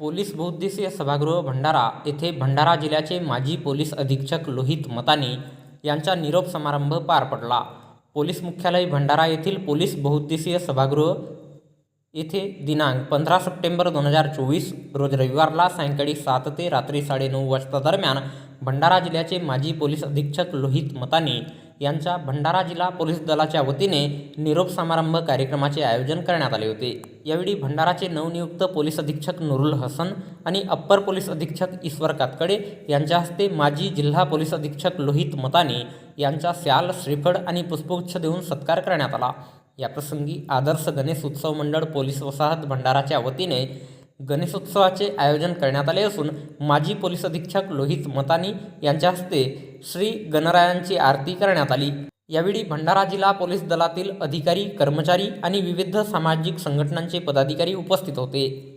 Police बहुद्देशीय सभागृह भंडारा येथे भंडारा जिल्ह्याचे माजी पोलीस अधीक्षक लोहित मतानी यांचा निरोप समारंभ पार पडला. पोलीस मुख्यालय भंडारा येथील पोलीस बहुउद्देशीय सभागृह येथे दिनांक पंधरा सप्टेंबर दोन हजार चोवीस रोज रविवारला सायंकाळी सात ते रात्री साडेनऊ वाजता दरम्यान भंडारा जिल्ह्याचे माजी पोलीस अधीक्षक लोहित मतानी यांच्या भंडारा जिल्हा पोलीस दलाच्या वतीने निरोप समारंभ कार्यक्रमाचे आयोजन करण्यात आले होते. यावेळी भंडाराचे नवनियुक्त पोलीस अधीक्षक नुरुल हसन आणि अप्पर पोलीस अधीक्षक ईश्वर कातकडे यांच्या हस्ते माजी जिल्हा पोलीस अधीक्षक लोहित मतानी यांचा श्याल श्रीफळ आणि पुष्पगुच्छ देऊन सत्कार करण्यात आला. याप्रसंगी आदर्श गणेश उत्सव मंडळ पोलीस वसाहत भंडाराच्या वतीने गणेशोत्सवाचे आयोजन करण्यात आले असून माजी पोलीस अधीक्षक लोहित मतानी यांच्या हस्ते श्री गणरायांची आरती करण्यात आली. यावेळी भंडारा जिल्हा पोलीस दलातील अधिकारी कर्मचारी आणि विविध सामाजिक संघटनांचे पदाधिकारी उपस्थित होते.